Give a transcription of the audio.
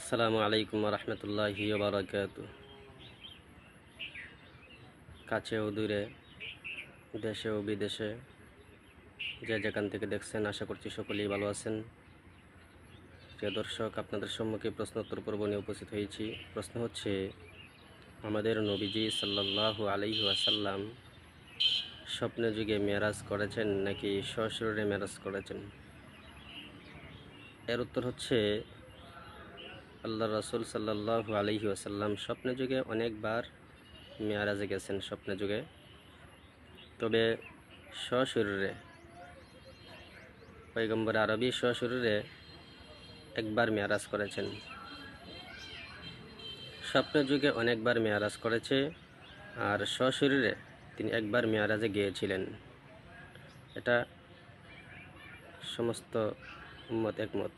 আসসালামু আলাইকুম রহমতুল্লাহি বারাকাত কাছে ও দূরে, দেশে ও বিদেশে, যে যেখান থেকে দেখছেন, আশা করছি সকলেই ভালো আছেন। প্রিয় দর্শক, আপনাদের সম্মুখে প্রশ্নোত্তর পর্ব নিয়ে উপস্থিত হয়েছি। প্রশ্ন হচ্ছে, আমাদের নবীজি সাল্লাল্লাহু আলাইহি ওয়াসাল্লাম স্বপ্নে যুগে মেরাজ করেছেন নাকি সশরীরে মেরাজ করেছেন? এর উত্তর হচ্ছে আল্লাহ রসুল সাল্লাল্লাহু আলহি আসাল্লাম স্বপ্নে যুগে অনেকবার মেয়ারাজে গেছেন স্বপ্নে যুগে। তবে সশরীরে পৈগম্বর আরবি সশরীরে একবার মেয়ারাজ করেছেন। স্বপ্নের যুগে অনেকবার মেয়ারাজ করেছে আর সশরীরে তিনি একবার মেয়ারাজে গিয়েছিলেন। এটা সমস্ত উম্মত একমত।